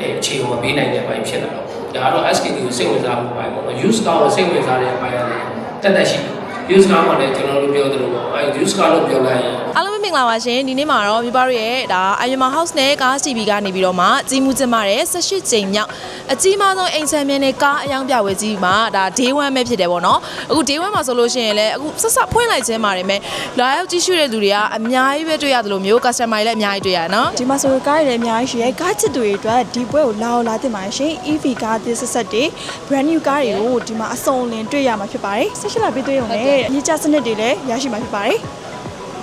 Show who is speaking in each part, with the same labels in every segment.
Speaker 1: အဲအချိန်ကိုမပေးနိုင်တဲ့ဘိုင်းဖြစ်လာတော့ဒါကတော့ SKT ကိုစိတ်ဝင်စားမှုဘိုင်းပေါ့နော် use car ကိုစိတ်ဝင်စားတဲ့ဘိုင်းရတယ်တက်တက်ရှိတယ် use car မှာလည်းကျွန်တော်တို့ပြောသလိုပေါ့အဲ use car လို့ပြောလိုက်ရင်
Speaker 2: အားလုံးပဲမင်္ဂလာပါရှင်ဒီနေ့မှာတော့မိဘတို့ရဲ့ဒါအယမ house နဲ့ကား TV ကနေပြီးတော့မှကြီးမှုကျင်းပါတယ်18ကြိမ်မြောက်အကြီးမားဆုံးအိမ်ဆန်မြင်းနဲ့ကားအယောင်ပြဝဲကြီးမှာဒါ day 1ပဲဖြစ်တယ်ပေါ့နော်အခု day 1မှာဆိုလို့ရှိရင်လည်းအခုဆက်ဆက်ဖွင့်လိုက်ခြင်းပါတယ်မယ်လာရောက်ကြည့်ရှုတဲ့သူတွေကအများကြီးပဲတွေ့ရတယ်လို့မျိုး customer တွေလည်းအများကြီးတွေ့ရနော်
Speaker 3: ဒီမှာဆိုကားတွေလည်းအများကြီးရှိရဲကားချစ်သူတွေအတွက်ဒီပွဲကိုလာအောင်လာတင်ပါရှင် EV ကားသစ်ဆက်ဆက်တွေ brand new ကားတွေကိုဒီမှာအစုံလင်တွေ့ရမှာဖြစ်ပါတယ်ဆက်ရှိလာပြီးတွေ့ရုံနဲ့ရေးချစနစ်တွေလည်းရရှိမှာဖြစ်ပါတယ်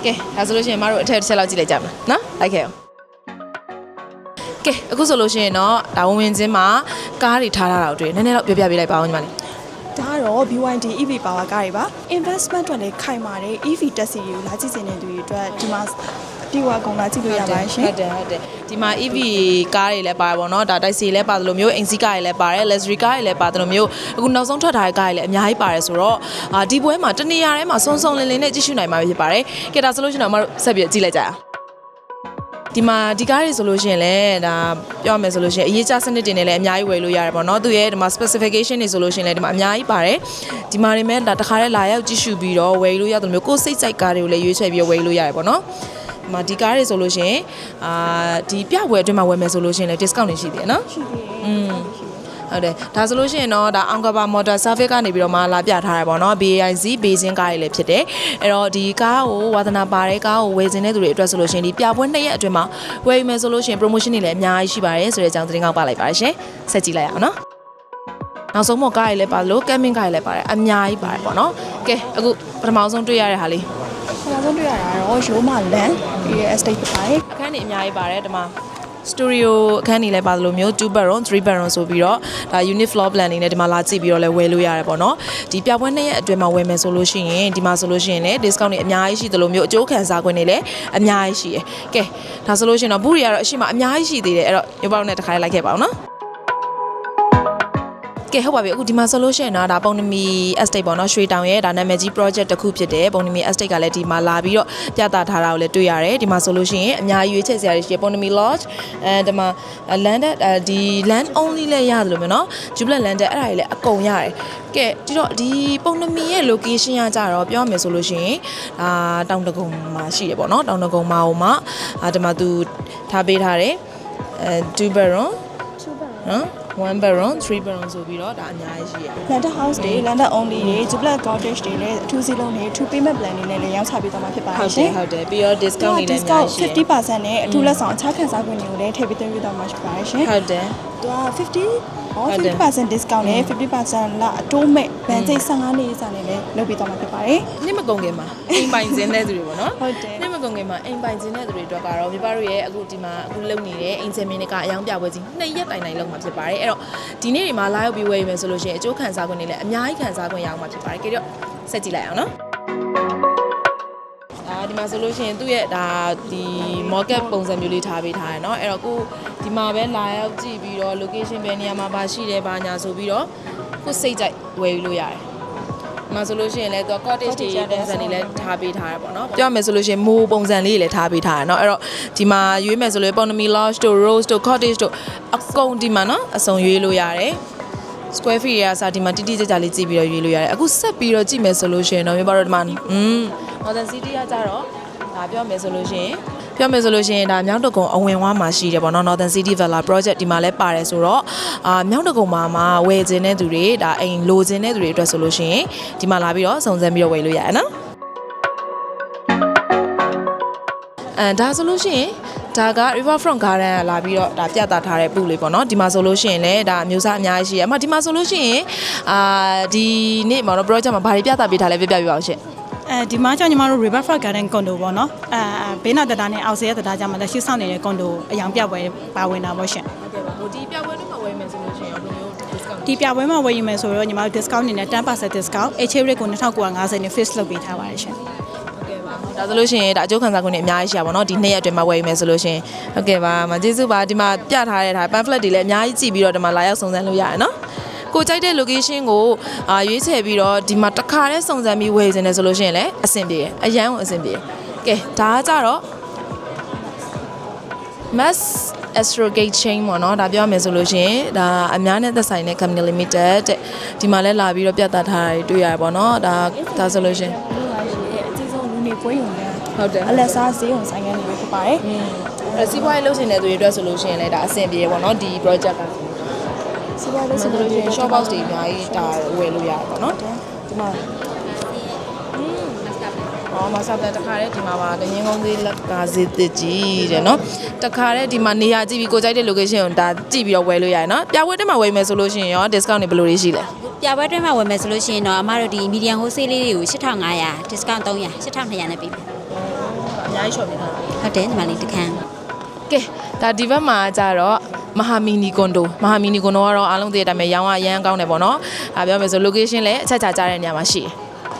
Speaker 2: ကဲဒါဆိုလို့ရှိရင်မတို့အထက်တစ်ချက်လောက်ကြည့်လိုက်ကြမယ်နော်လိုက်ခဲ့အောင်ကဲအခုဆိုလို့ရှိရင်တော့ဒါဝင်ဝင်ချင်းမှာကားတွေထားထားတာကိုတွေ့နည်းနည်းတော့ပြောပြပေးလိုက်ပါဦးညီမလေး
Speaker 3: ဒါကတော့ BYD EV power ကားတွေပါ investment အတွက်လည်းခိုင်မာတဲ့ EV taxi တွေကိုလာကြည့်စင်တဲ့သူတွေအတွက်ဒီမှာ ဒီဝါကုန်လာကြည့်လို့ရပါတယ်ရှင်
Speaker 2: ဟုတ်တယ်ဟုတ်တယ်ဒီမှာ EV ကားတွေလည်းပါတယ်ပေါ့နော်ဒါတိုက်စီလည်းပါတယ်လို့မျိုးအိမ်စီးကားတွေလည်းပါတယ် luxury ကားတွေလည်းပါတယ်လို့မျိုးအခုနောက်ဆုံးထွက်ထားတဲ့ကားတွေလည်းအများကြီးပါတယ်ဆိုတော့အာဒီပွဲမှာတနေရာထဲမှာစုံစုံလင်လင်နဲ့ကြည့်ရှုနိုင်မှာဖြစ်ပါတယ်ကဲဒါဆိုလို့ရှိရင်တော့မတို့ဆက်ပြီးကြည့်လိုက်ကြအောင်ဒီမှာဒီကားတွေဆိုလို့ရှိရင်လည်းဒါပြောရမယ်ဆိုလို့ရှိရင်အရေးကြီးစနစ်တွေနဲ့လည်းအများကြီးဝယ်လို့ရတယ်ပေါ့နော်သူရဲ့ဒီမှာ specification တွေဆိုလို့ရှိရင်လည်းဒီမှာအများကြီးပါတယ်ဒီမှာတွေမဲ့ဒါတခါတည်းလာရောက်ကြည့်ရှုပြီးတော့ဝယ်လို့ရတယ်လို့မျိုးကိုယ်စိတ်ကြိုက်ကားတွေကိုလည်းရွေးချယ်ပြီးတော့ဝယ်လို့ရတယ်ပေါ့နော် ဒီမှာဒီကားတွေဆိုလို့ရှိရင်အာဒီပြပွဲအတွင်းမှာဝယ်မယ်ဆိုလို့ရှိရင်လည်း discount တွေရှိသေးတယ်နော်
Speaker 3: ရှိသေးတယ်
Speaker 2: อืมဟုတ်တယ်ဒါဆိုလို့ရှိရင်တော့ဒါအောင်ကဘာ motor service ကနေပြီးတော့မှလာပြထားရပေါ့နော် BAIC ဘေးစင်းကားတွေလည်းဖြစ်တယ်အဲ့တော့ဒီကားကိုဝါသနာပါတဲ့ကားကိုဝယ်ခြင်းတဲ့သူတွေအတွက်ဆိုလို့ရှိရင်ဒီပြပွဲနှစ်ရက်အတွင်းမှာဝယ်ယူမယ်ဆိုလို့ရှိရင် promotion တွေလည်းအများကြီးရှိပါတယ်ဆိုတဲ့အကြောင်းသတင်းကောက်ပါလိုက်ပါရှင်ဆက်ကြည့်လိုက်အောင်နော်နောက်ဆုံးမော်ကားတွေလည်းပါလို့ကမ်မင်းကားတွေလည်းပါတယ်အများကြီးပါတယ်ပေါ့နော်ကဲအခုပထမဆုံးတွေ့ရတဲ့ဟာလေး
Speaker 3: ခဏဆုံးတွေ့ရတာကတော့ရိုးမလန်ဒီ estate ဖြစ်ပါတယ်
Speaker 2: အခန်းတွေအများကြီးပါတယ်ဒီမှာစတူဒီယိုအခန်းတွေလည်းပါတယ်လို့မျိုး2 bedroom 3 bedroom ဆိုပြီးတော့ဒါ unit floor plan နေနဲ့ဒီမှာလာကြည့်ပြီးတော့လည်းဝယ်လို့ရတယ်ပေါ့နော်ဒီပြပွဲနှစ်ရက်အတွင်းမှာဝယ်မယ်ဆိုလို့ရှိရင်ဒီမှာဆိုလို့ရှိရင်လည်း discount တွေအများကြီးရှိတယ်လို့မျိုးအကျိုးခံစားခွင့်တွေလည်းအများကြီးရှိရယ်ကဲဒါဆိုလို့ရှိရင်တော့ဘူးတွေကတော့အရှိမအများကြီးရှိသေးတယ်အဲ့တော့ရုပ်ပေါက်နဲ့တစ်ခါလေးလိုက်ခဲ့ပါအောင်နော် ကဲဟုတ်ပါပြီအခုဒီမှာဆိုလို့ရှိရင်တော့ဒါပုံနမီ estate ပေါ့နော်ရွှေတောင်ရဲ့ဒါနာမည်ကြီး project တစ်ခုဖြစ်တယ်ပုံနမီ estate ကလည်းဒီမှာလာပြီးတော့ပြသထားတာကိုလည်းတွေ့ရတယ်ဒီမှာဆိုလို့ရှိရင်အများကြီးရွေးချယ်စရာတွေရှိတယ်ပုံနမီ lodge အဲဒီမှာ land ဒီ land only လည်းရတယ်လို့မျိုးနော် jubilant land အဲ့ဒါတွေလည်းအကုန်ရတယ်ကဲဒီတော့ဒီပုံနမီရဲ့ location ကကြတော့ပြောရမယ်ဆိုလို့ရှိရင်ဒါတောင်တကုံမှာရှိတယ်ပေါ့နော်တောင်တကုံမှာဟိုမှာအာဒီမှာသူထားပေးထားတယ်အဲ2 bedroom နော် 1 bedroom 3 bedroom ဆိုပြီးတော့ဒါအများကြီးရှိရတယ်
Speaker 3: Landa House တွေ Landa Only တွေ Duplex Cottage တွေလည်းအထူးစီးလုံးတွေ True Payment Plan တွေနဲ့လည်းရောင်းချပေးသွားမှာဖြစ်ပါတ
Speaker 2: ဟု
Speaker 3: ယ်
Speaker 2: တ်တ
Speaker 3: ရှင်
Speaker 2: ယ်ဟုတ်တယ်ပြီးတော့ discount တွေလည်းအများ
Speaker 3: discount
Speaker 2: ကြီးရှိတယ်
Speaker 3: 50%နဲ့အထူးလက်ဆောင်အခြားခံစားခွင့်တွေကိုလည်းထည့်ပေးသွင်းပေးသွားမှာဖြစ်ပါတယ်ရှင်
Speaker 2: ဟုတ်တယ်။
Speaker 3: သူက50 ဟော
Speaker 2: ဟုတ်တယ်
Speaker 3: 50% discount နဲ့50%လာအတိုးမဲ့ဗန်စိတ်15နေ့စာနဲ့လည်းလုပ်ပေးသွားမှာဖြစ်ပါတယ်
Speaker 2: နှစ်မကုန်ခင်မှာအိမ်ပိုင်ခြင်းတဲ့သူတွေပေါ့နော်
Speaker 3: ဟုတ်တယ်
Speaker 2: နှစ်မကုန်ခင်မှာအိမ်ပိုင်ခြင်းတဲ့သူတွေအတွက်ကတော့မိဘတို့ရဲ့အခုဒီမှာအခုလုပ်နေတဲ့အိမ်ချင်မင်းတွေကအယောင်ပြပွဲကြီးနှစ်ရက်တိုင်တိုင်လုပ်မှာဖြစ်ပါတယ်အဲ့တော့ဒီနေ့တွေမှာလာရောက်ပြီးဝယ်ယူမယ်ဆိုလို့ရှိရင်အကျိုးခံစားခွင့်တွေလည်းအများကြီးခံစားခွင့်ရအောင်မှာဖြစ်ပါတယ်ကြည့်တော့ဆက်ကြည့်လိုက်အောင်နော်အာဒီမှာဆိုလို့ရှိရင်သူ့ရဲ့ဒါဒီ market ပုံစံမျိုးလေးထားပေးထားရယ်เนาะအဲ့တော့ကို ဒီမှာပဲလာရောက်ကြည့်ပြီးတော့ location ပဲနေရာမှာပါရှိတယ်ဘာညာဆိုပြီးတော့ကိုယ်စိတ်ကြိုက်ဝယ်ယူလို့ရတယ်။မှာဆိုလို့ရှိရင်လည်းသူက cottage တွေပုံစံတွေလည်းထားပေးထားရပေါ့နော်။ပြောရမယ်ဆိုလို့ရှိရင်မူပုံစံလေးတွေလည်းထားပေးထားရနော်။အဲ့တော့ဒီမှာရွေးမယ်ဆိုလို့ economy lodge တို့ rose တို့ cottage တို့အကုန်ဒီမှာနော်အစုံရွေးလို့ရတယ်။ square feet ရာစာဒီမှာတိတိကျကျလေးကြည့်ပြီးတော့ရွေးလို့ရတယ်အခုဆက်ပြီးတော့ကြည့်မယ်ဆိုလို့ရှိရင်တော့မြပါတော့ဒီမှာอืม modern city ကကြတော့ဒါပြောမယ်ဆိုလို့ရှိရင် ပြောမယ်ဆိုလို့ရှိရင်ဒါမြောင်းတကုံအဝင်ဝါမှာရှိတယ်ပေါ့နော် Northern City Villa Project ဒီမှာလည်းပါတယ်ဆိုတော့အာမြောင်းတကုံမှာမှာဝယ်ခြင်းတဲ့သူတွေဒါအိမ်လိုခြင်းတဲ့သူတွေအတွက်ဆိုလို့ရှိရင်ဒီမှာလာပြီးတော့စုံစမ်းပြီးတော့ဝယ်လို့ရတယ်နော်အဲဒါဆိုလို့ရှိရင်ဒါက Riverfront Garden ကလာပြီးတော့ဒါပြသထားတဲ့ပုလေးပေါ့နော်ဒီမှာဆိုလို့ရှိရင်လည်းဒါအမျိုးအစားအများကြီးရှိရအမဒီမှာဆိုလို့ရှိရင်အာဒီနေ့မှာတော့ project မှာဘာတွေပြသပေးထားလဲပြပြပြပါအောင်ရှင့်
Speaker 4: အဲဒီမှာကျညီမတို့ Riverfront Garden Condo ပေါ့နော်အဲဘေးနာတတာနဲ့အောက်ဆဲတတာကြမှာလက်ရှိဆောင်နေတဲ့ condo အယောင်ပြပွဲပါဝင်တာပေါ့ရှင်
Speaker 2: ဟုတ်ကဲ့ပါဟိုဒီပြပွဲတွေမှာဝယ်မယ်ဆိုလို့ရှိရင်ဘယ်လို discount
Speaker 4: ဒီပြပွဲမှာဝယ်ယူမယ်ဆိုတော့ညီမတို့ discount အနေနဲ့10% discount HA rate ကို2950နဲ့ fix လုပ်ပေးထားပါတယ်ရှင်
Speaker 2: ဟုတ်ကဲ့ပါဒါဆိုလို့ရှိရင်ဒါအကျိုးခံစားခွင့်တွေအများကြီးရှိရပါတော့ဒီနှစ်ရက်အတွင်းမှာဝယ်ယူမယ်ဆိုလို့ရှိရင်ဟုတ်ကဲ့ပါမကျေးဇူးပါဒီမှာပြထားတဲ့ဒါ pamphlet တွေလည်းအများကြီးကြည့်ပြီးတော့ဒီမှာလာရောက်စုံစမ်းလို့ရတယ်နော် ကိုကြိုက်တဲ့ location ကိုအာရွေးချယ်ပြီးတော့ဒီမှာတစ်ခါတည်းစုံစမ်းပြီးဝယ်နေတယ်ဆိုလို့ရှိရင်လည်းအဆင်ပြေတယ်အရန်ကိုအဆင်ပြေတယ်ကဲဒါကကြတော့ mass astrogate chain ပေါ့နော်ဒါပြောရမယ်ဆိုလို့ရှိရင်ဒါအများနဲ့သက်ဆိုင်တဲ့ company limited တဲ့ဒီမှာလည်းလာပြီးတော့ပြသထားတာတွေတွေ့ရတယ်ပေါ့နော်ဒါဒါဆိုလို့ရှိရင်
Speaker 3: လို့ရရှိရဲ့အကြီးဆုံးလူနေပွဲရုံနဲ့
Speaker 2: ဟုတ်တယ်
Speaker 3: အလက်စားဈေးရုံဆိုင်ကနေပဲဖြစ်ပါတယ်
Speaker 2: အဲစီးပွားရေးလုပ်ရှင်တဲ့သူတွေအတွက်ဆိုလို့ရှိရင်လည်းဒါအဆင်ပြေပေါ့နော်ဒီ project က
Speaker 3: စီးပွားရေးလို့
Speaker 2: ဆို
Speaker 3: ဆို
Speaker 2: လို့
Speaker 3: လို့
Speaker 2: ရှိ
Speaker 3: ရှိ
Speaker 2: ရ
Speaker 3: ရင်
Speaker 2: short box တွေအများကြီးဒါဝယ်လို့ရတယ်ပေါ့နော်ဒီမှာအော်မဆပ်တဲ့တခါတည်းဒီမှာပါတရင်ကုန်းသေးလက်ကဈေးသစ်ကြီးတဲ့နော်တခါတည်းဒီမှာနေရာကြည့်ပြီးကိုကြိုက်တဲ့ location ကိုဒါကြည့်ပြီးတော့ဝယ်လို့ရတယ်နော်ပြပွဲတက်မှာဝယ်မယ်ဆိုလို့ရှိရင်ရော discount တွေဘယ်လိုတွေရှိလဲ
Speaker 5: ပြပွဲတွင်းမှာဝယ်မယ်ဆိုလို့ရှိရင်တော့အမတို့ဒီ medium wholesale လေးတွေကို8500 discount 300 8200နဲ့ပေးမယ်
Speaker 2: အများကြီး short နေတာ
Speaker 5: ဟုတ်တယ်ဒီမှာလေးတစ်ခန်း
Speaker 2: ကဲဒါဒီဘက်မှာကြတော့ မဟာမီနီကွန်ဒိုမဟာမီနီကွန်ဒိုကတော့အားလုံးသိတဲ့အတိုင်းပဲရောင်းရအရန်ကောင်းတယ်ပေါ့နော်ဒါပြောမယ်ဆို location လည်းအချက်ချာကြားတဲ့နေရာမှာရှိတယ်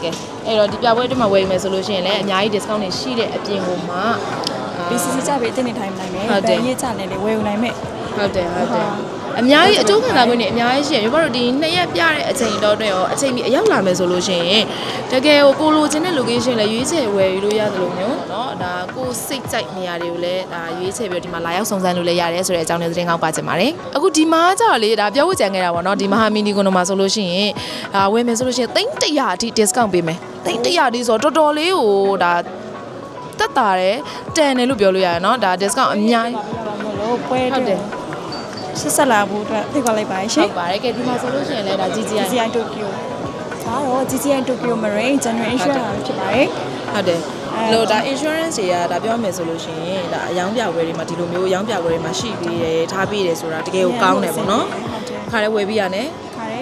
Speaker 2: ကဲအဲ့တော့ဒီပြပွဲတက်မှာဝယ်မယ်ဆိုလို့ရှိရင်လည်းအများကြီး discount တွေရှိတဲ့အပြင်ကိုမှအာ
Speaker 3: BCC ကြပြီးအတင်းနေထိုင်နိုင်မယ်
Speaker 2: ဟုတ်တယ်
Speaker 3: ဗန်ရေးချနေလေဝယ်ယူနိုင်မယ်
Speaker 2: ဟုတ်တယ်ဟုတ်တယ် အများကြီးအကျိုးခံစားခွင့်တွေအများကြီးရှိတယ်ဘာလို့ဒီနှစ်ရက်ပြတဲ့အချိန်တော့တွင်ရောအချိန်ကြီးအရောက်လာမယ်ဆိုလို့ရှိရင်တကယ်ကိုကိုလိုချင်တဲ့ location လည်းရွေးချယ်ဝယ်ယူလို့ရတယ်လို့မျိုးเนาะဒါကိုစိတ်ကြိုက်နေရာတွေကိုလည်းဒါရွေးချယ်ပြီးတော့ဒီမှာလာရောက်စုံစမ်းလို့လည်းရတယ်ဆိုတဲ့အကြောင်းလေးသတင်းကောင်းပါချင်ပါတယ်အခုဒီမှာကျတော့လေဒါပြောဖို့ကြံခဲ့တာပေါ့เนาะဒီမဟာမီနီကွန်တို့မှာဆိုလို့ရှိရင်ဒါဝယ်မယ်ဆိုလို့ရှိရင်300အထိ discount ပေးမယ်300အထိဆိုတော့တော်တော်လေးကိုဒါတက်တာတယ်တန်တယ်လို့ပြောလို့ရတယ်เนาะဒါ discount အများကြီး
Speaker 3: မလို့ပွဲ
Speaker 2: ဟုတ်တယ်
Speaker 3: ဆက်ဆက်လာဖို့အတွက်ဖိတ်ခေါ်လိုက်ပါရှင်
Speaker 2: ဟုတ်ပါတယ်ကဲဒီမှာဆိုလို့ရှိရင်လည်းဒါ GGI
Speaker 3: GGI Tokyo ဒါတော့ GGI Tokyo Marine General Insurance ဖြစ်ပါတယ်
Speaker 2: ဟုတ်တယ်
Speaker 3: အဲ
Speaker 2: လို့ဒါ insurance တွေကဒါပြောမယ်ဆိုလို့ရှိရင်ဒါအယောင်ပြဝယ်တွေမှာဒီလိုမျိုးအယောင်ပြဝယ်တွေမှာရှိပြီးတယ်ထားပြီးတယ်ဆိုတာတကယ်ကိုကောင်းတယ်ပေါ့နော်
Speaker 3: ဟုတ်တယ်
Speaker 2: ခါရဲဝယ်ပြီးရတယ်
Speaker 3: ခါရဲ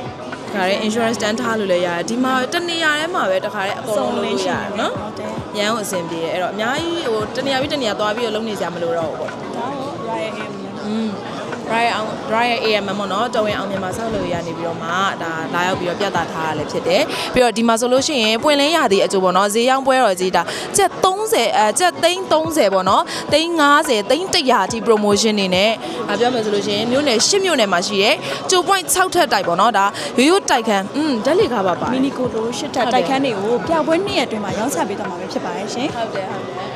Speaker 2: ခါရဲ insurance တန်းထားလို့လည်းရတယ်ဒီမှာတနေရာထဲမှာပဲတခါရဲအကုန်လုံးလုပ်လို့ရတယ်နော်
Speaker 3: ဟုတ်တယ်
Speaker 2: ရန်ကိုအဆင်ပြေတယ်အဲ့တော့အများကြီးဟိုတနေရာပြီးတနေရာသွားပြီးတော့လုပ်နေကြမလို့တော့ဘူးပေါ့
Speaker 3: ဒါတော့ Royal Air
Speaker 2: อืม Riot အောင် Riot AM ပေါ့နော်တော်ဝင်အောင်မြန်မာဆောက်လို့ရနေပြီးတော့မှဒါလာရောက်ပြီးတော့ပြသထားရလည်းဖြစ်တယ်ပြီးတော့ဒီမှာဆိုလို့ရှိရင်ပွင့်လင်းရသည့်အကျိုးပေါ့နော်ဈေးရောင်းပွဲတော်ကြီးဒါကျက်30အဲကျက်သိန်း30ပေါ့နော်သိန်း90သိန်း100အထိ promotion နေနဲ့အပြောမယ်ဆိုလို့ရှိရင်မြို့နယ်10မြို့နယ်မှာရှိရဲကျို point 6ထက်တိုက်ပေါ့နော်ဒါရိုးရိုးတိုက်ခန်းอืมဓာတ်လေကားပါပါ
Speaker 3: မီနီကိုတိုရှစ်ထပ်တိုက်ခန်းတွေကိုပြပွဲနှစ်ရက်အတွင်းမှာရောင်းချပေးတော့မှာပဲဖြစ်ပါတယ်ရှင်
Speaker 2: ဟုတ်တယ်ဟုတ်တယ်အဲ့တော့ဒီမှာဘာလို့သူကို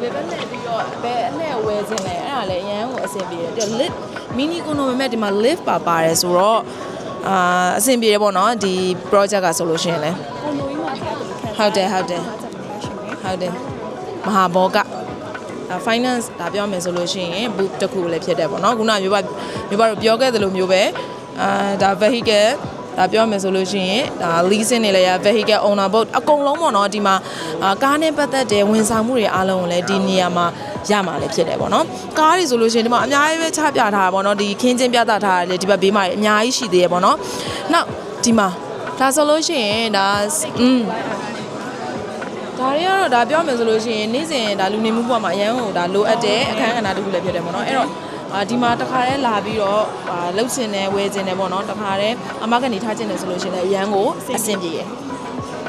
Speaker 2: ဘယ်ဘက်နဲ့ပြီးတော့ဘယ်အနဲ့ဝယ်ခြင်းလဲအဲ့ဒါလည်းအရန်ကိုအဆင်ပြေတယ်ပြီးတော့ lift mini condo မဲ့ဒီမှာ lift ပါပါတယ်ဆိုတော့အာအဆင်ပြေတယ်ပေါ့နော်ဒီ project ကဆိုလို့ရှိရင်လည်း
Speaker 3: ကိုလိုကြီးမှာတရားတူခံ
Speaker 2: ဟုတ်တယ်ဟုတ်တယ်
Speaker 3: ရှင်ပဲ
Speaker 2: ဟုတ်တယ်မဟာဘောကဒါ finance ဒါပြောမယ်ဆိုလို့ရှိရင် book တစ်ခုလည်းဖြစ်တယ်ပေါ့နော်ခုနကမျိုးပါမျိုးပါတို့ပြောခဲ့သလိုမျိုးပဲအာဒါ vehicle ဒါပြောမယ်ဆိုလို့ရှိရင်ဒါ leasing တွေလည်းရ vehicle owner boat အကုန်လုံးပေါ့နော်ဒီမှာအာကားနဲ့ပတ်သက်တဲ့ဝန်ဆောင်မှုတွေအားလုံးကိုလည်းဒီနေရာမှာရမှာလည်းဖြစ်တယ်ပေါ့နော်ကားတွေဆိုလို့ရှိရင်ဒီမှာအများကြီးပဲချပြထားတာပေါ့နော်ဒီခင်းချင်းပြသထားတာလေဒီဘက်ဘေးမှာအများကြီးရှိသေးရပေါ့နော်နောက်ဒီမှာဒါဆိုလို့ရှိရင်ဒါอืมဒါတွေကတော့ဒါပြောမယ်ဆိုလို့ရှိရင်နေ့စဉ်ဒါလူနေမှုဘဝမှာအရန်ကိုဒါလိုအပ်တဲ့အခန်းကဏ္ဍတစ်ခုလည်းဖြစ်တယ်ပေါ့နော်အဲ့တော့ အာဒီမှာတခါတည်းလာပြီးတော့အာလှုပ်ချင်တယ်ဝယ်ချင်တယ်ပေါ့နော်တခါတည်းအမကနေထားချင်တယ်ဆိုလို့ရှိရင်လည်းအရန်ကိုအဆင်ပြေရယ်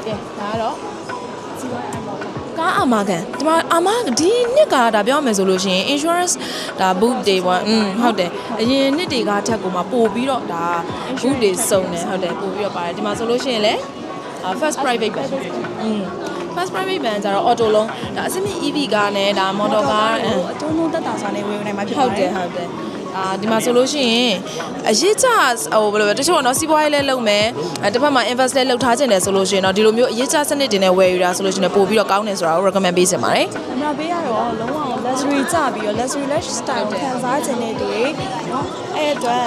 Speaker 2: ကဲဒါကတော့
Speaker 3: စီဝိုင်းအမောက
Speaker 2: ကားအမကန်ဒီမှာအမဒီနှစ်ကဒါပြောမယ်ဆိုလို့ရှိရင် insurance ဒါ boot တွေပေါ့อืมဟုတ်တယ်အရင်နှစ်တွေကထက်ကိုမှပို့ပြီးတော့ဒါ boot တွေစုံတယ်ဟုတ်တယ်ပို့ပြီးတော့ပါတယ်ဒီမှာဆိုလို့ရှိရင်လည်းအာ first private ban อืม first private ban ကျတော့ auto လုံးဒါအစစ်မြင့် EV ကားနဲ့ဒါ motor car အင်း
Speaker 3: အတုံးလုံးတက်တာဆိုနေဝယ်ယူနိုင်မှာဖြစ်
Speaker 2: ဟု
Speaker 3: ပါ
Speaker 2: တ်
Speaker 3: တ
Speaker 2: တယ် ယ်ဟုတ်တယ်အာဒီမှာဆိုလို့ရှိရင်အရေးချဟိုဘယ်လိုပဲတချို့ကတော့စီးပွားရေးလည်းလုပ်မယ်အဲတစ်ဖက်မှာ invest လည်းလုပ်ထားခြင်းတယ်ဆိုလို့ရှိရင်တော့ဒီလိုမျိုးအရေးချစနစ်တွေနဲ့ဝယ်ယူတာဆိုလို့ရှိရင်ပို့ပြီးတော့ကောင်းတယ်ဆိုတာကို recommend ပေးချင်ပါတယ်
Speaker 3: အမရာဘေးကတော့လုံးဝ luxury ကြပြီးတော့ luxury lifestyle ခံစားခြင်းတဲ့တွေเนาะအဲ့အတွက်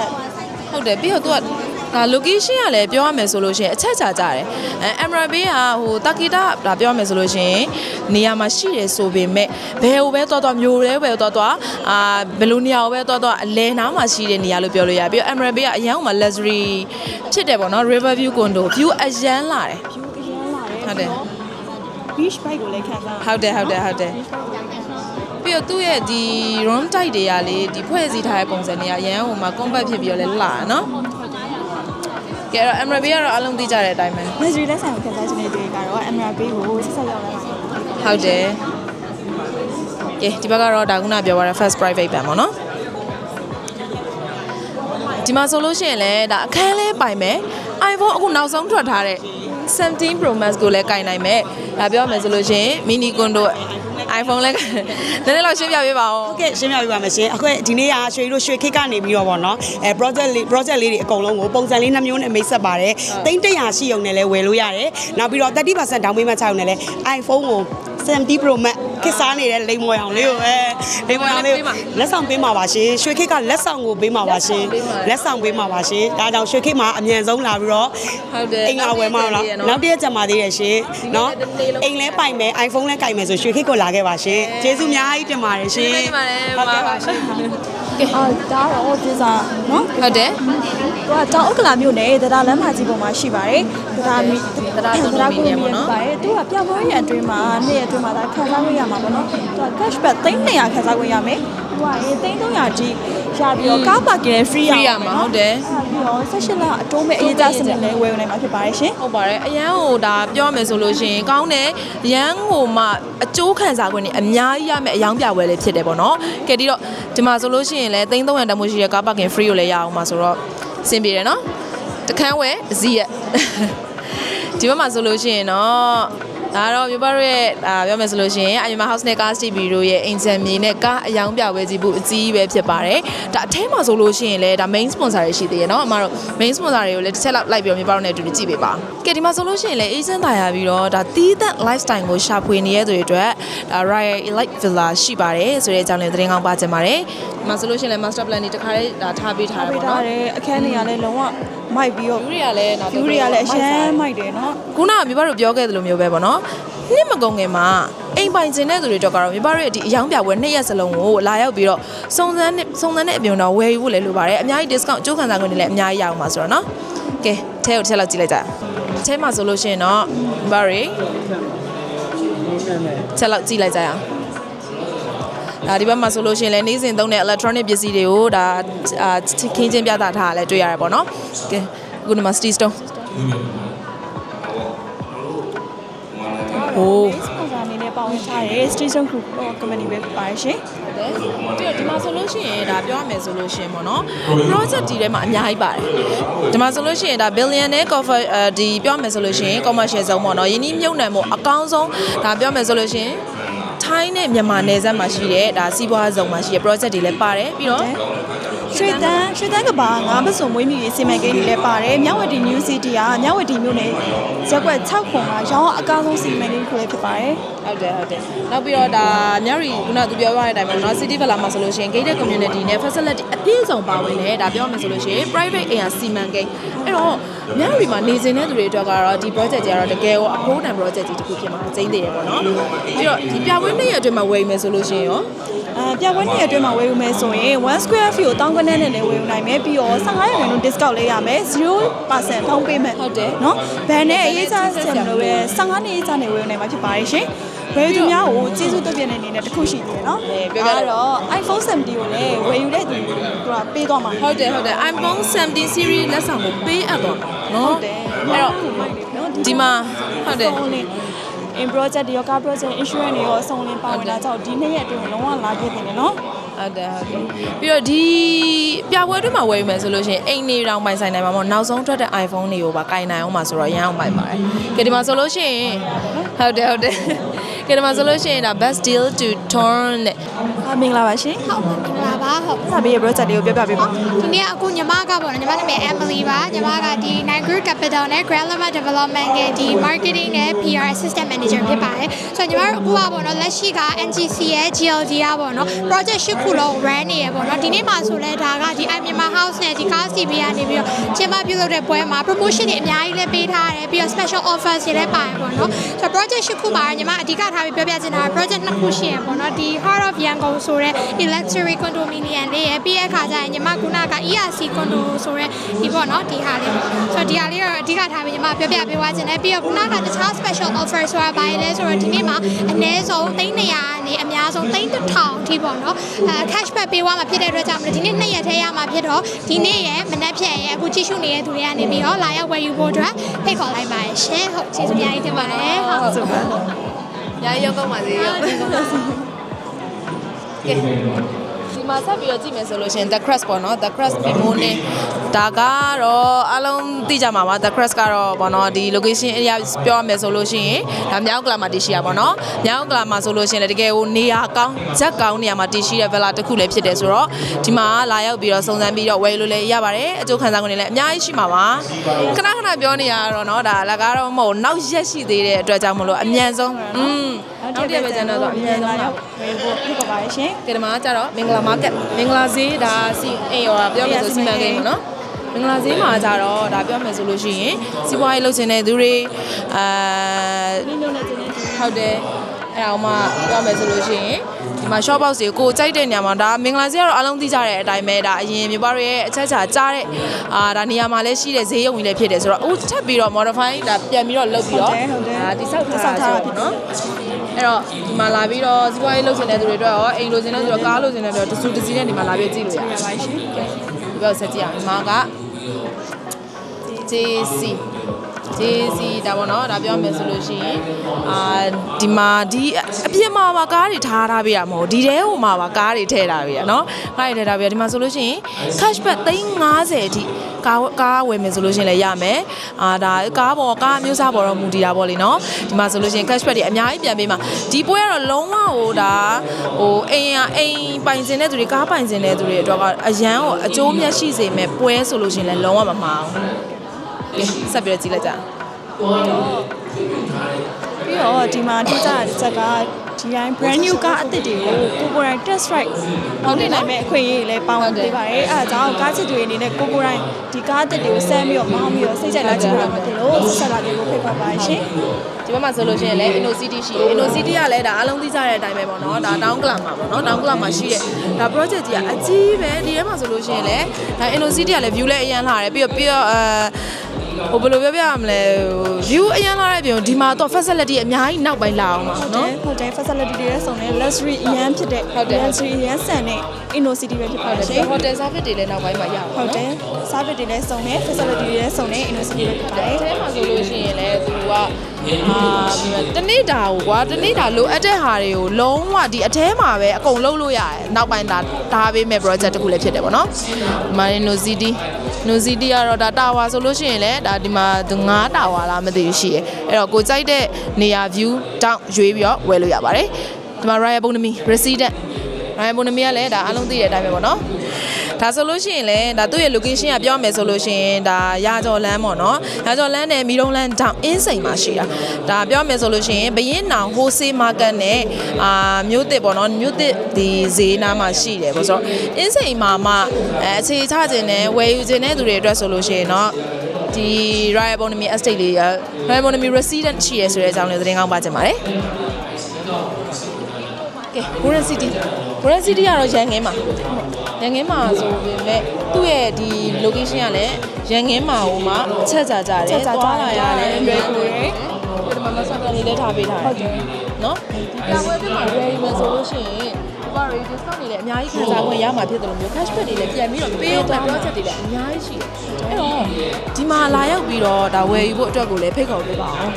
Speaker 2: ဟုတ်တယ်ပြီးတော့သူက ဒါ location ကလည်းပြောရမယ်ဆိုလို့ရှိရင်အချက်ချာကြတယ်အဲ Emerald Bay ကဟိုတာကီတာဒါပြောရမယ်ဆိုလို့ရှိရင်နေရာမှာရှိတယ်ဆိုပေမဲ့ဘယ်ဟိုပဲတော်တော်မျိုးလဲပဲတော်တော်အာဘယ်လိုနေရာကိုပဲတော်တော်အလဲနားမှာရှိတဲ့နေရာလို့ပြောလို့ရတယ်ပြီးတော့ Emerald Bay ကအရန်ဟိုမှာ luxury ဖြစ်တယ်ပေါ့နော် River View Condo view အရန်လာတယ်
Speaker 3: view အရန်လာတယ်
Speaker 2: ဟုတ်တယ်
Speaker 3: beach bike ကိုလည်းခံစား
Speaker 2: ဟုတ်တယ်ဟုတ်တယ်ဟုတ်တယ်ပြီးတော့သူ့ရဲ့ဒီ room type တွေကလေဒီဖွဲ့စည်းထားတဲ့ပုံစံတွေကအရန်ဟိုမှာ compact ဖြစ်ပြီးတော့လဲလာတယ်နော် ကဲအဲ့တော့ Emerald Bay ကတော့အလုံးသိကြတဲ့အတိုင်းပဲ
Speaker 3: luxury lifestyle ကိုခံစားခြင်းတဲ့တွေကတော့ emerald bay ကိုဆက်ဆက်ရောက်လာပါတယ်
Speaker 2: ဟုတ်တယ်ကဲဒီဘက်ကတော့ဒါကုနာပြောရတဲ့ first private ban ပေါ့နော်ဒီမှာဆိုလို့ရှိရင်လည်းဒါအခန်းလဲပိုင်မယ် iPhone အခုနောက်ဆုံးထွက်ထားတဲ့17 Pro Max ကိုလည်းကင်နိုင်မယ်ဒါပြောမယ်ဆိုလို့ရှိရင် mini condo iPhone လည်းနည်းနည်းတော့ရှင်းပြပေးပါဦး
Speaker 6: ဟုတ်ကဲ့ရှင်းပြပေးပါမယ်ရှင်အခုဒီနေ့ကရွှေတို့ရွှေခိတ်ကနေပြီးတော့ဗောနော်အဲ project လေး project လေးတွေအကုန်လုံးကိုပုံစံလေးနှမျိုးနဲ့မိတ်ဆက်ပါတယ်တိန်း100ရှိုံနဲ့လည်းဝယ်လို့ရတယ်နောက်ပြီးတော့30%ဒေါင်းပေးမှချအောင်နဲ့လည်း iPhone ကို70 Pro Max ခစ်စားနေတဲ့လိမ်မွေအောင်လေးကိုပဲလိမ်မွေအောင်လေးကိုလက်ဆောင်ပေးမှာပါရှင်ရွှေခိတ်ကလက်ဆောင်ကိုပေးမှာပါရှင်လက်ဆောင်ပေးမှာပါရှင်ဒါကြောင့်ရွှေခိတ်မှာအမြန်ဆုံးလာပြီးတော့
Speaker 2: ဟုတ်တယ်
Speaker 6: အိမ်ကဝယ်မအောင်လားနောက်တစ်ရက်ကြံပါသေးတယ်ရှင်နော်အိမ်လဲပိုင်မယ် iPhone လဲကင်မယ်ဆိုရွှေခိတ်ကိုလာခဲ့ပါရှင်ကျေးဇူးအများကြီးတင်ပါတယ်ရှင်
Speaker 2: ဒီမှာလည်း
Speaker 6: ဟုတ်ကဲ့ပါရှင်
Speaker 3: အာဒါတော့ဒီစားနော်
Speaker 2: ဟုတ်တယ်
Speaker 3: သူကတောင်ဥက္ကလာမြို့နယ်တရားလမ်းမကြီးပေါ်မှာရှိပါတယ်တရားမီ
Speaker 2: တရားကွန်ဒိုမီနီယံပေါ့နော်
Speaker 3: ပါတယ်သူကပြောင်းပွဲရအတွင်းမှာနေ့ရက်အတွင်းမှာဒါခံစားခွင့်ရမှာပေါ့နော်သူက cashback 300ခံစားခွင့်ရမယ်သူကရေ300တိရပြီးတော့ကားပါကင် free ရ
Speaker 2: free ရမှာဟုတ်တယ်
Speaker 3: ပြီးတော့16လအတိုးမဲ့အရေးသားစနစ်လည်းဝယ်ယူနိုင်မှာဖြစ်ပါတယ်ရှင်
Speaker 2: ဟုတ်ပါတယ်အရန်ဟိုဒါပြောရမယ်ဆိုလို့ရှိရင်ကောင်းတယ်ရန်ဟိုမှအကျိုးခံစားခွင့်တွေအများကြီးရမယ်အယောင်ပြပွဲလေးဖြစ်တယ်ပေါ့နော်ကဲဒီတော့ဒီမှာဆိုလို့ရှိရင်လည်း3300တန်မိုးရှိတဲ့ကားပါကင် free ကိုလည်းရအောင်ပါဆိုတော့အဆင်ပြေတယ်နော်တခန်းဝယ်ဇီးရက်ဒီဘက်မှာဆိုလို့ရှိရင်တော့ ဒါတော့မြို့ပါရဲ့ဒါပြောမယ်ဆိုလို့ရှိရင်အမြန်မာ house နဲ့ car TV တို့ရဲ့အင်ဂျင်မြေနဲ့ကားအယောင်ပြပွဲကြီးဘူးအကြီးပဲဖြစ်ပါတယ်ဒါအထဲမှာဆိုလို့ရှိရင်လည်းဒါ main sponsor တွေရှိသေးရနော်အမတို့ main sponsor တွေကိုလည်းတစ်ချက်လောက်လိုက်ပြီးတော့မြို့ပါနဲ့အတူတူကြည့်ပေးပါကဲဒီမှာဆိုလို့ရှိရင်လည်း agent တာယာပြီးတော့ဒါတီးသန့် lifestyle ကိုရှာဖွေနေရတဲ့တွေအတွက်ဒါ Royal Elite Villa ရှိပါတယ်ဆိုတဲ့အကြောင်းလည်းသတင်းကောင်းပါချင်ပါတယ်ဒီမှာဆိုလို့ရှိရင်လည်း master plan တွေတခါလေးဒါထားပေးထားတယ်
Speaker 3: ပေါ့
Speaker 2: နော်
Speaker 3: ထား
Speaker 2: ပေးထား
Speaker 3: တယ်အခန်းနေရာလည်းလုံးဝ မိုက်ပြီးတော့
Speaker 2: လူတွေကလည်းနောက်
Speaker 3: ဖြူတွေကလည်းအရန်မိုက်တယ်နော်
Speaker 2: ခုနကမြဘတို့ပြောခဲ့သလိုမျိုးပဲပေါ့နော်နှစ်မကုန်ခင်မှာအိမ်ပိုင်ကျင်တဲ့သူတွေတော့ကတော့မြဘတို့ရဲ့ဒီအယောင်ပြပွဲနှစ်ရက်စလုံးကိုလာရောက်ပြီးတော့စုံစမ်းနဲ့စုံစမ်းတဲ့အပြင်တော့ဝယ်ယူဖို့လည်းလိုပါတယ်အများကြီး discount အကျိုးခံစားခွင့်တွေလည်းအများကြီးရအောင်ပါဆိုတော့နော်ကဲထဲကိုတစ်ချက်လောက်ကြည့်လိုက်ကြအောင်ထဲမှာဆိုလို့ရှိရင်တော့မြဘတွေချက်လောက်ကြည့်လိုက်ကြအောင် ဒါဒီဘက်မှာဆိုလို့ရှိရင်လည်းနေ့စဉ်သုံးတဲ့ electronic ပစ္စည်းတွေကိုဒါအာခင်းချင်းပြသထားတာလည်းတွေ့ရတယ်ပေါ့နော်ကဲအခုဒီမှာ steel stone ဟိုး
Speaker 3: စပွန်ဆာအနေနဲ့ပါဝင်ထားတဲ့ Station Group Company ပဲဖြစ်ပါတယ်ရှင်
Speaker 2: တယ်ပြီးတော့ဒီမှာဆိုလို့ရှိရင်ဒါပြောရမယ်ဆိုလို့ရှိရင်ပေါ့နော် project ဒီထဲမှာအများကြီးပါတယ်ဒီမှာဆိုလို့ရှိရင်ဒါ billionaire coffee အဲဒီပြောရမယ်ဆိုလို့ရှိရင် commercial ဆုံးပေါ့နော်ယင်းနှမြုပ်နှံမှုအကောင်းဆုံးဒါပြောမယ်ဆိုလို့ရှိရင် ထိုင်းနဲ့မြန်မာနယ်စပ်မှာရှိတဲ့ဒါစီးပွားဆောင်မှာရှိတဲ့ project တွေလည်းပါတယ်ပြီးတော့
Speaker 3: ရွှေတန်းရွှေတန်းကဘာငါးပစုံမွေးမြူရေးစီမံကိန်းတွေလည်းပါတယ်မြဝတီ New City ကမြဝတီမြို့နယ်ရက်ကွက်6ခွန်ကရောင်းအကားဆုံးစီမံကိန်းတစ်ခုလည်းဖြစ်ပါတယ်
Speaker 2: ဟုတ်တယ်ဟုတ်တယ်နောက်ပြီးတော့ဒါမြရီခုနကသူပြောပြတဲ့အတိုင်းပေါ့နော် city villa မှာဆိုလို့ရှိရင် gated community နဲ့ facility အပြည့်စုံပါဝင်တယ်ဒါပြောရမယ်ဆိုလို့ရှိရင် private area စီမံကိန်း အဲ့တော့မြရီမှာနေစဉ်တဲ့သူတွေအတွက်ကတော့ဒီ project ကြီးကတော့တကယ်ကိုအဖို့တန် project ကြီးတစ်ခုဖြစ်မှာကျင်းသေးတယ်ပေါ့နော်ပြီးတော့ဒီပြပွဲနှစ်ရက်အတွင်းမှာဝယ်မယ်ဆိုလို့ရှိရင်ရော
Speaker 3: အဲပြပွဲနေ့အတွင်းမှာဝယ်ယူမယ်ဆိုရင်1 square feet ကိုတောင်းခွန်းနဲ့လည်းဝယ်ယူနိုင်မယ်ပြီးတော့15ရာခိုင်နှုန်း discount လေးရမယ်0%ထောင်းပေးမယ်
Speaker 2: ဟုတ်တယ်
Speaker 3: နော်ဘန်နဲ့အရေးစားဆင်မလို့ပဲ15နှစ်အရေးစားနဲ့ဝယ်ယူနိုင်မှာဖြစ်ပါတယ်ရှင် ဝယ်ယူသူများကိုကျေးဇူးတုတ်ပြတဲ့အနေနဲ့တစ်ခုရှိသေးတယ်နော်
Speaker 2: အေးပြောပြလိုက်
Speaker 3: တော့ iPhone 70ကိုလည်းဝယ်ယူတဲ့သူကပေးသွားမှာ
Speaker 2: ဟုတ်တယ်ဟုတ်တယ် iPhone 17 series လက်ဆောင်ကိုပေးအပ်တော့မှာနော်
Speaker 3: ဟုတ်တယ်
Speaker 2: အဲ့တော့
Speaker 3: နော်
Speaker 2: ဒီမှာဟုတ်တယ်
Speaker 3: ဆုံးလင်း in project တွေရော car project insurance တွေရောအဆုံးလင်းပါဝင်တာကြောင့်ဒီနှစ်ရက်အတွင်းလုံးဝလာခဲ့တယ်နော်
Speaker 2: ဟုတ်တယ်ဟုတ်တယ်ပြီးတော့ဒီပြပွဲတွေမှာဝယ်ယူမယ်ဆိုလို့ရှိရင်အိမ်နေတောင်ပိုင်ဆိုင်နိုင်မှာပေါ့နောက်ဆုံးထွက်တဲ့ iPhone တွေကိုပါကင်နိုင်အောင်ပါဆိုတော့ရမ်းအောင်ပိုင်ပါတယ်ကဲဒီမှာဆိုလို့ရှိရင်ဟုတ်တယ်ဟုတ်တယ် ကဲဒီမှာဆိုလို့ရှိရင်ဒါ best deal to turn တဲ့
Speaker 3: အာမင်္ဂလာပါရှင်
Speaker 7: ဟုတ်မင်္ဂလာပါဟုတ်။
Speaker 3: စာပေးရဲ့ project လေးကိုပြောပြပေးပါဦး
Speaker 7: ဒီနေ့အခုညီမကပေါ့နော်ညီမနာမည် Emily ပါညီမကဒီ Nine Group Capital နဲ့ Grand Lama Development ရဲ့ဒီ Marketing နဲ့ PR Assistant Manager ဖြစ်ပါတယ်ဆိုတော့ညီမတို့အခုကပေါ့နော်လက်ရှိက NGC ရဲ့ GLD ကပေါ့နော် project ရှစ်ခုလုံး run နေရပေါ့နော်ဒီနေ့မှာဆိုလဲဒါကဒီ I Myanmar House နဲ့ဒီ Cars TV ကနေပြီးတော့ကျင်းပပြုလုပ်တဲ့ပွဲမှာ promotion တွေအများကြီးလည်းပေးထားတယ်ပြီးတော့ special offers တွေလည်းပါတယ်ပေါ့နော်ဆိုတော့ project ရှစ်ခုမှာညီမအဓိကထားပြီးပြောပြချင်တာက project နှစ်ခုရှိရပေါ့နော်ဒီ Heart of Yangon ဆိုတဲ့ဒီ luxury condominium လေးရယ်ပြီးတဲ့အခါကျရင်ညီမခုနက ERC condo ဆိုတဲ့ဒီပေါ့နော်ဒီဟာလေးပေါ့ဆိုတော့ဒီဟာလေးတော့အဓိကထားပြီးညီမပြောပြပေးသွားခြင်းနဲ့ပြီးတော့ခုနကတခြား special offer ဆိုတာဘာလဲဆိုတော့ဒီနေ့မှာအနည်းဆုံး300ကနေအများဆုံး3000အထိပေါ့နော်အဲ cashback ပေးသွားမှာဖြစ်တဲ့အတွက်ကြောင့်မလို့ဒီနေ့နှစ်ရက်ထဲရမှာဖြစ်တော့ဒီနေ့ရဲ့မနက်ဖြန်ရဲ့အခုကြည့်ရှုနေတဲ့သူတွေကနေပြီးတော့လာရောက်ဝယ်ယူဖို့အတွက်ဖိတ်ခေါ်လိုက်ပါရှင်ဟုတ်ကျေးဇူးအများကြီးတင်ပါတယ်ဟုတ်
Speaker 2: ဆိုပါညာရောက်ကောင်းပါစေရောကဲ ဒီ မှာဆက်ပြီးတော့ကြည့်မယ်ဆိုလို့ရှိရင် The Crest ပေါ့နော် The Crest Pimone ဒါကတော့အားလုံးသိကြမှာပါ The Crest ကတော့ပေါ့နော်ဒီ location area ပြောရမယ်ဆိုလို့ရှိရင်ဒါမြောက်ကလာမှာတည်ရှိရပါတော့မြောက်ကလာမှာဆိုလို့ရှိရင်လည်းတကယ်ဟိုနေရာကောင်းဇက်ကောင်းနေရာမှာတည်ရှိတဲ့ villa တစ်ခုလည်းဖြစ်တယ်ဆိုတော့ဒီမှာလာရောက်ပြီးတော့စုံစမ်းပြီးတော့ဝယ်လို့လည်းရပါတယ်အကျိုးခံစားခွင့်တွေလည်းအများကြီးရှိမှာပါခဏခဏပြောနေရတော့เนาะဒါလကားတော့မဟုတ်နောက်ရက်ရှိသေးတဲ့အတွက်ကြောင့်မလို့အမြန်ဆုံးอืมနောက်တစ်ရက်ပဲကျန်တော့ဆိုအမြန်ဆုံးပါ
Speaker 3: ဝယ်ဖို့ဖြစ်ပါပါရှင်
Speaker 2: ကဲဒီမှာကျတော့မင်္ဂလာမား ကတ်မင်္ဂလာဈေးဒါစီအေးရောပြောမယ်ဆိုစီမံကိန်းပေါ့နော်မင်္ဂလာဈေးမှာကျတော့ဒါပြောမယ်ဆိုလို့ရှိရင်စီးပွားရေးလုပ်ချင်တဲ့သူတွေအဲဟုတ်တယ်အဲ့ဒါမှပြောမယ်ဆိုလို့ရှိရင် ဒီမှာ shop box တွေကိုကြိုက်တဲ့နေရာမှာဒါမင်္ဂလာဈေးကတော့အားလုံးသိကြတဲ့အတိုင်းပဲဒါအရင်မြို့ပါရဲ့အချက်ချာကြားတဲ့အာဒါနေရာမှာလည်းရှိတဲ့ဈေးရုံကြီးလည်းဖြစ်တယ်ဆိုတော့အခုထပ်ပြီးတော့ modify ဒါပြန်ပြီးတော့လုပ်ပြီးတော့ဒါတိဆောက်ထားတာဆိုတော့နော်အဲ့တော့ဒီမှာလာပြီးတော့စီးပွားရေးလုပ်ချင်တဲ့သူတွေအတွက်ရောအိမ်လိုချင်တဲ့သူတွေကားလိုချင်တဲ့သူတွေတစုတစည်းနဲ့ဒီမှာလာပြီးကြည့်လို့ရပါရှင်။ဒီဘက်ဆက်ကြည့်အောင်ဒီမှာက JC JC ဒါပေါ့နော်ဒါပြောမယ်ဆိုလို့ရှိရင်အာဒီမှာဒီအပြစ်မှာပါကားတွေထားထားပေးတာမဟုတ်ဒီတဲဟိုမှာပါကားတွေထည့်ထားပေးတာနော်ကားတွေထည့်ထားပေးတာဒီမှာဆိုလို့ရှိရင် cashback 350အထိကားကားဝယ်မယ်ဆိုလို့ရှိရင်လည်းရမယ်အာဒါကားပေါ်ကားအမျိုးအစားပေါ်တော့မူတည်တာပေါ့လေနော်ဒီမှာဆိုလို့ရှိရင် cashback တွေအများကြီးပြန်ပေးမှာဒီပွဲကတော့လုံးဝဟိုဒါဟိုအိမ်ရအိမ်ပိုင်စင်တဲ့သူတွေကားပိုင်စင်တဲ့သူတွေအတွက်ကအရန်ကိုအကျိုးမြတ်ရှိစေမဲ့ပွဲဆိုလို့ရှိရင်လည်းလုံးဝမမှားဘူးကဲ ဆက်ပြီးတော့ကြည့်လိုက်ကြအောင်
Speaker 3: ပြီးတော့ဒီမှာထူးခြားတဲ့ဇက်ကဒီတိုင်း brand new ကားအသစ်တွေကိုကိုကိုယ်တိုင် test ride ဟုတ်နေနိုင်မဲ့အခွင့်အရေးလည်းပါဝင်ပေးပါတယ်အဲဒါကြောင့်ကားချစ်တွေအနေနဲ့ကိုကိုယ်တိုင်ဒီကားအသစ်တွေကိုဆမ်းပြီးတော့မောင်းပြီးတော့စိတ်ကြိုက်လာကြည့်ရမှာဖြစ်လို့ဆက်ဆက်လာတွေကိုဖိတ်ပါပါရှင်
Speaker 2: ဒီဘက်မှာဆိုလို့ရှိရင်လည်း InnoCity ရှိတယ် InnoCity ကလည်းဒါအားလုံးသိကြတဲ့အတိုင်းပဲပေါ့နော်ဒါ Town Club မှာပေါ့နော် Town Club မှာရှိတဲ့ဒါ project ကြီးကအကြီးပဲဒီထဲမှာဆိုလို့ရှိရင်လည်းဒါ InnoCity ကလည်း view လည်းအရင်လာတယ်ပြီးတော့ပြီးတော့အဲ ဟိုဘယ်လိုပြောပြရမလဲဟို view အရင်လာတဲ့ပြင်ဒီမှာတော့ facility အများကြီးနောက်ပိုင်းလာအောင်ပါ
Speaker 3: ဟုတ်တ
Speaker 2: နော်
Speaker 3: ယ်ဟုတ်တယ် facility တွေလည်းစုံတယ် luxury အရန်ဖြစ်တဲ့
Speaker 2: ဟုတ်တယ်
Speaker 3: luxury အရန်ဆန်တဲ့ inno city ပဲဖြစ်ပါ
Speaker 2: ဟုတ်
Speaker 3: တ
Speaker 2: တယ်
Speaker 3: ယ်ရှင်
Speaker 2: hotel service တွေလည်းနောက်ပိုင်းမှာရအောင်
Speaker 3: ဟုတ်
Speaker 2: နော်
Speaker 3: တယ် service တွေလည်းစုံတယ် facility တွေလည်းစုံတယ် inno city ပဲဖြစ်ပါတယ်
Speaker 2: အဲထဲမှာဆိုလို့ရှိရင်လည်းသူက အာတနေ့တာကိုကွာတနေ့တာလိုအပ်တဲ့ဟာတွေကိုလုံးဝဒီအထဲမှာပဲအကုန်လုံးလို့ရတယ်နောက်ပိုင်းဒါဒါပေးမဲ့ project တစ်ခုလည်းဖြစ်တယ်ပေါ့နော်ဒီမှာ No City No City ကတော့ဒါတာဝါဆိုလို့ရှိရင်လည်းဒါဒီမှာ9တာဝါလားမသိဘူးရှိရယ်အဲ့တော့ကိုကြိုက်တဲ့နေရာ view တောင်းရွေးပြီးတော့ဝယ်လို့ရပါတယ်ဒီမှာ Royal Bonami Resident Royal Bonami ကလည်းဒါအားလုံးသိတဲ့အတိုင်းပဲပေါ့နော် ဒါဆိုလို့ရှိရင်လည်းဒါသူ့ရဲ့ location ကပြောမယ်ဆိုလို့ရှိရင်ဒါရာကျော်လမ်းပေါ့နော်ရာကျော်လမ်းနဲ့မီတုံးလမ်းတောင်အင်းစိန်မှာရှိတာဒါပြောမယ်ဆိုလို့ရှိရင်ဘရင်နောင်ဟိုဆေးမားကတ်နဲ့အာမြို့တစ်ပေါ့နော်မြို့တစ်ဒီဈေးနားမှာရှိတယ်ပေါ့ဆိုတော့အင်းစိန်မှာမှအဲအခြေချခြင်းနဲ့ဝယ်ယူခြင်းတဲ့သူတွေအတွက်ဆိုလို့ရှိရင်တော့ဒီ Royal Bonami Estate လေးရ Royal Bonami Resident ရှိရဆိုတဲ့အကြောင်းလေးသတင်းကောင်းပါချင်ပါတယ်ကဲ Golden City Golden City ကတော့ရန်ကင်းမှာရန်ကင်းမှာဆိုပေမဲ့သူ့ရဲ့ဒီ location ကလည်းရန်ကင်းမှာဟိုမှာအချက်ကြကြတယ်သွားလာရတယ်လွယ်ကူတယ်ဒီမှာမဆက်ကနေလည်းထားပေးထားတယ်ဟုတ်တယ်နော်ဒီပြပွဲပြမှာ ready မယ်ဆိုလို့ရှိရင်ဒီပါရီ discount တွေလည်းအများကြီးခံစားခွင့်ရမှာဖြစ်တယ်လို့မျိုး cashback တွေလည်းပြန်ပြီးတော့ပေးအောင် project တွေလည်းအများကြီးရှိတယ်အဲ့တော့ဒီမှာလာရောက်ပြီးတော့ဒါဝယ်ယူဖို့အတွက်ကိုလည်းဖိတ်ခေါ်ပေးပါအောင်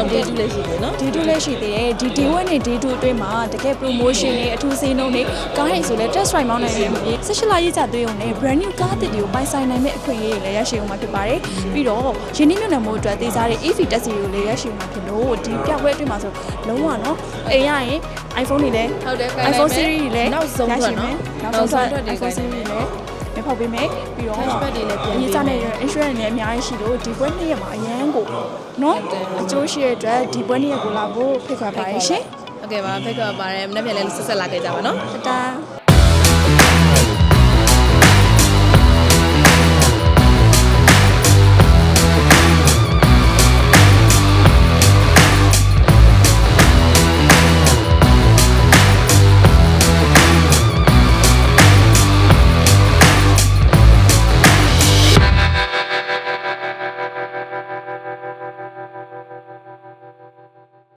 Speaker 2: နောက် day 2လည်းရှိတယ်နော်
Speaker 3: day 2လည်းရှိသေးတယ်ဒီ day 1နဲ့ day 2အတွင်းမှာတကယ် promotion တွေအထူးဈေးနှုန်းတွေကားဟိတ်ဆိုလဲ test ride မောင်းနိုင်တယ်မြေဆက်ရှိလာရေးကြသွေးုံနဲ့ brand new ကားတစ်တွေကိုပိုင်ဆိုင်နိုင်မဲ့အခွင့်အရေးတွေလည်းရရှိအောင်မှာဖြစ်ပါတယ်ပြီးတော့ရင်းနှီးမြှုပ်နှံမှုအတွက်သေးစားတဲ့ EV taxi တွေကိုလည်းရရှိအောင်မှာဖြစ်လို့ဒီပြပွဲအတွင်းမှာဆိုလုံးဝနော်အိမ်ရရင် iPhone တွေလည်း
Speaker 2: ဟုတ်တယ်ကိုင်နိုင်မယ်
Speaker 3: iPhone series တွေလည်း
Speaker 2: နောက်ဆုံးထွက်နော်
Speaker 3: နောက်ဆုံးထွက်
Speaker 2: နောက်ဆုံးထွက်တွေ
Speaker 3: iPhone series တွေလည်း မဖောက်ပေးမယ်ပြီးတော့
Speaker 2: Cashback တွေလည်းပြန်ပေးမယ်
Speaker 3: အရေးစားနဲ့ insurance တွေလည်းအများကြီးရှိလို့ဒီပွဲနှစ်ရက်မှာအရန်ကိုနော်အကျိုးရှိတဲ့အတွက်ဒီပွဲနှစ်ရက်ကိုလာဖို့ဖိတ်ခေါ်ပါရရှင်
Speaker 2: ဟုတ်ကဲ့ပါဖိတ်ခေါ်ပါတယ်မနေ့ပြန်လည်းဆက်ဆက်လာခဲ့ကြပါနော်
Speaker 3: တတာ